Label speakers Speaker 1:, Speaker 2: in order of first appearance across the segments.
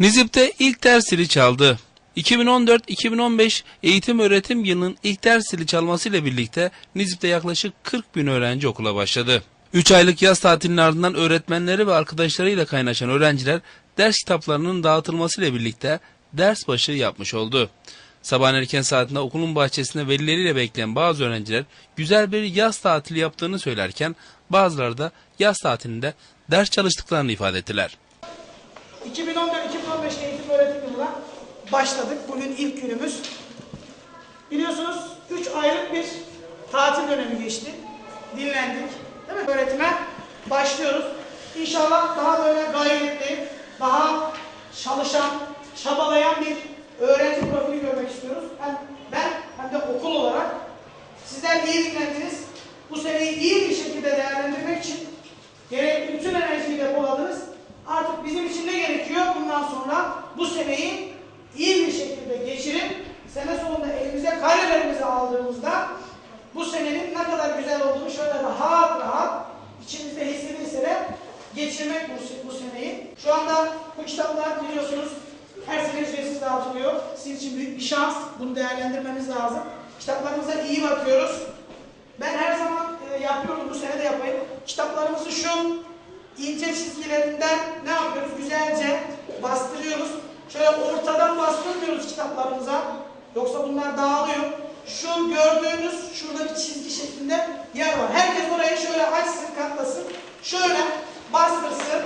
Speaker 1: Nizip'te ilk ders zili çaldı. 2014-2015 eğitim öğretim yılının ilk ders zili çalmasıyla birlikte Nizip'te yaklaşık 40 bin öğrenci okula başladı. 3 aylık yaz tatilinin ardından öğretmenleri ve arkadaşlarıyla kaynaşan öğrenciler ders kitaplarının dağıtılmasıyla birlikte ders başı yapmış oldu. Sabahın erken saatinde okulun bahçesinde velileriyle bekleyen bazı öğrenciler güzel bir yaz tatili yaptığını söylerken bazıları da yaz tatilinde ders çalıştıklarını ifade ettiler.
Speaker 2: 2014-2015 eğitim öğretim yılına başladık. Bugün ilk günümüz. Biliyorsunuz 3 aylık bir tatil dönemi geçti. Dinlendik. Değil mi? Öğretime başlıyoruz. İnşallah daha böyle gayretli, daha çalışan, çabalayan bir öğrenci profili görmek istiyoruz. Hem ben hem de okul olarak sizler iyi dinlendiniz. Bu seneyi iyi bir şekilde değerlendirmek için Bundan sonra bu seneyi iyi bir şekilde geçirip sene sonunda elimize karelerimizi aldığımızda bu senenin ne kadar güzel olduğunu şöyle rahat rahat içimizde hissedilse de geçirmek bu, bu seneyi. Şu anda bu kitaplar biliyorsunuz her sene ücretsiz dağıtılıyor. Sizin için büyük bir şans. Bunu değerlendirmemiz lazım. Kitaplarımıza iyi bakıyoruz. Ben her zaman e, yapıyorum, bu sene de yapayım. Kitaplarımızı şu ince çizgilerinden ne yapıyoruz? Güzelce bastırıyoruz. Şöyle ortadan bastırmıyoruz kitaplarımıza. Yoksa bunlar dağılıyor. Şu gördüğünüz şurada bir çizgi şeklinde yer var. Herkes orayı şöyle açsın, katlasın. Şöyle bastırsın.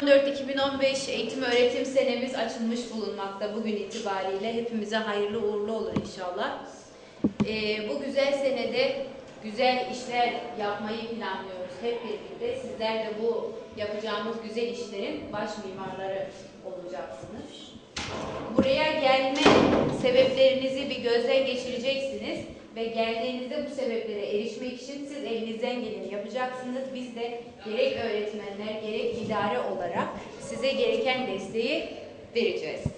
Speaker 3: 14-2015 eğitim öğretim senemiz açılmış bulunmakta bugün itibariyle. Hepimize hayırlı uğurlu olur inşallah. Ee, bu güzel senede güzel işler yapmayı planlıyoruz hep birlikte. Sizler de bu yapacağımız güzel işlerin baş mimarları olacaksınız. Buraya gelme sebeplerinizi bir gözden geçireceksiniz ve geldiğinizde bu sebeplere erişmek için siz elinizden geleni yapacaksınız. Biz de gerek öğretmenler gerek idare olarak size gereken desteği vereceğiz.